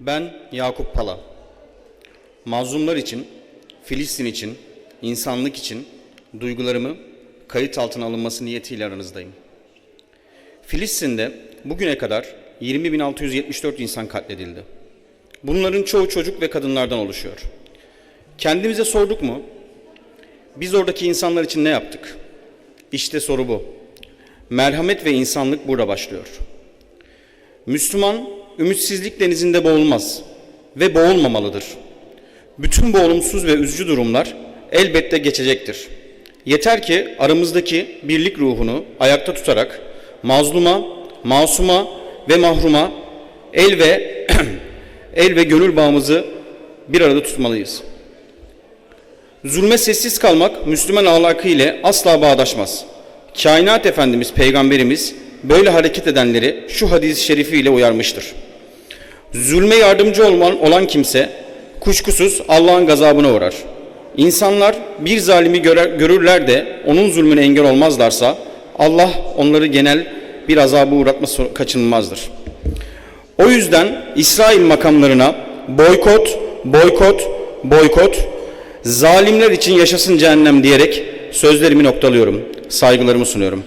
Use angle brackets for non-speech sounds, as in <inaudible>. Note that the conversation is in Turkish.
Ben Yakup Pala. Mazlumlar için, Filistin için, insanlık için duygularımı kayıt altına alınması niyetiyle aranızdayım. Filistin'de bugüne kadar 20.674 insan katledildi. Bunların çoğu çocuk ve kadınlardan oluşuyor. Kendimize sorduk mu? Biz oradaki insanlar için ne yaptık? İşte soru bu. Merhamet ve insanlık burada başlıyor. Müslüman ümitsizlik denizinde boğulmaz ve boğulmamalıdır. Bütün bu olumsuz ve üzücü durumlar elbette geçecektir. Yeter ki aramızdaki birlik ruhunu ayakta tutarak mazluma, masuma ve mahruma el ve <clears throat> el ve gönül bağımızı bir arada tutmalıyız. Zulme sessiz kalmak Müslüman ahlakı ile asla bağdaşmaz. Kainat Efendimiz Peygamberimiz böyle hareket edenleri şu hadis-i şerifiyle uyarmıştır. Zulme yardımcı olman, olan kimse kuşkusuz Allah'ın gazabına uğrar. İnsanlar bir zalimi görürler de onun zulmüne engel olmazlarsa Allah onları genel bir azabı uğratması kaçınılmazdır. O yüzden İsrail makamlarına boykot, boykot, boykot, zalimler için yaşasın cehennem diyerek sözlerimi noktalıyorum. Saygılarımı sunuyorum.